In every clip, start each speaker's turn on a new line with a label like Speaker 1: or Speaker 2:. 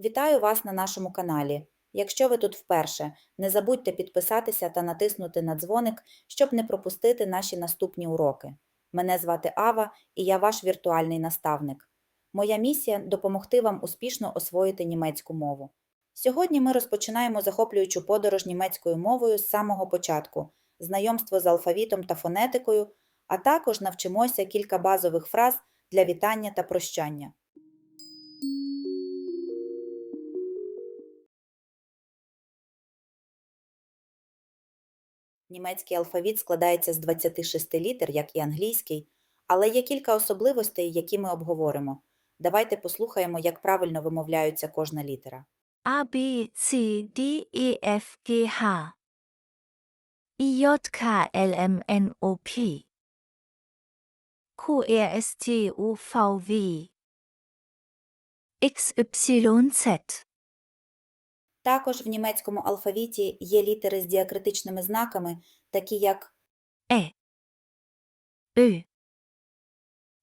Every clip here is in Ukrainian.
Speaker 1: Вітаю вас на нашому каналі. Якщо ви тут вперше, не забудьте підписатися та натиснути на дзвоник, щоб не пропустити наші наступні уроки. Мене звати Ава і я ваш віртуальний наставник. Моя місія допомогти вам успішно освоїти німецьку мову. Сьогодні ми розпочинаємо захоплюючу подорож німецькою мовою з самого початку, знайомство з алфавітом та фонетикою, а також навчимося кілька базових фраз для вітання та прощання. Німецький алфавіт складається з 26 літер, як і англійський, але є кілька особливостей, які ми обговоримо. Давайте послухаємо, як правильно вимовляються кожна літера.
Speaker 2: A, B, C, D, E, F, G, H. I, J, K, L, M, N, O, P. Q, R, S, T, U, V, W. X, Y, Z.
Speaker 1: Також в німецькому алфавіті є літери з діакритичними знаками, такі як
Speaker 2: Ä. Ö.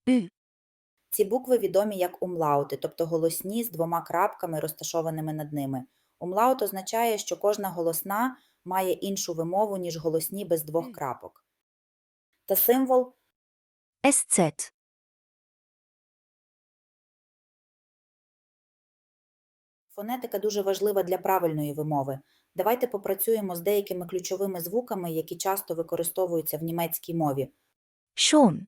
Speaker 2: Ü.
Speaker 1: ці букви відомі як умлаути, тобто голосні з двома крапками, розташованими над ними. Умлаут означає, що кожна голосна має іншу вимову, ніж голосні без двох крапок. Та символ
Speaker 2: SZ.
Speaker 1: Фонетика дуже важлива для правильної вимови. Давайте попрацюємо з деякими ключовими звуками, які часто використовуються в німецькій мові.
Speaker 2: Schon.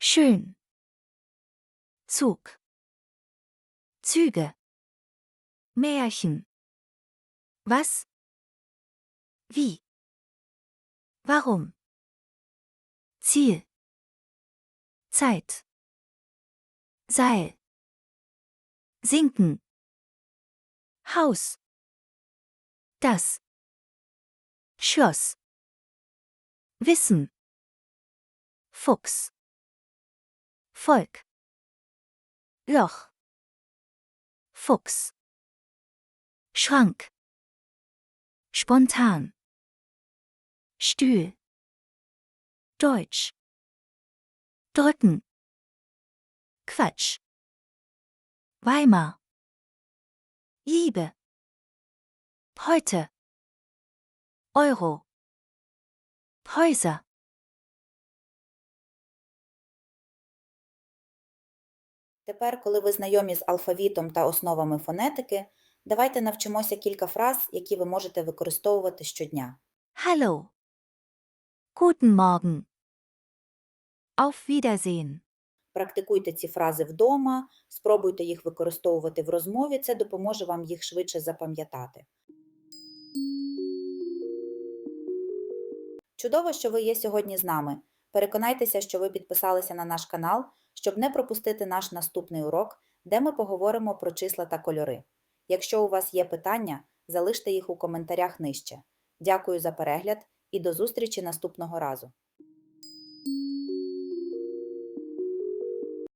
Speaker 2: Schön. Zug. Züge. Märchen. Was? Wie? Warum? Ziel. Zeit. Seil. Sinken. Haus. Das. Schloss. Wissen. Fuchs. Volk. Loch. Fuchs. Schrank. Spontan. Stühl. Deutsch. Drücken. Quatsch. Weimar. Liebe. Heute. Euro. Häuser.
Speaker 1: Тепер, коли ви знайомі з алфавітом та основами фонетики, давайте навчимося кілька фраз, які ви можете використовувати щодня.
Speaker 2: Hallo. Guten Morgen. Auf Wiedersehen.
Speaker 1: Практикуйте ці фрази вдома, спробуйте їх використовувати в розмові, це допоможе вам їх швидше запам'ятати. Чудово, що ви є сьогодні з нами. Переконайтеся, що ви підписалися на наш канал, щоб не пропустити наш наступний урок, де ми поговоримо про числа та кольори. Якщо у вас є питання, залиште їх у коментарях нижче. Дякую за перегляд і до зустрічі наступного разу!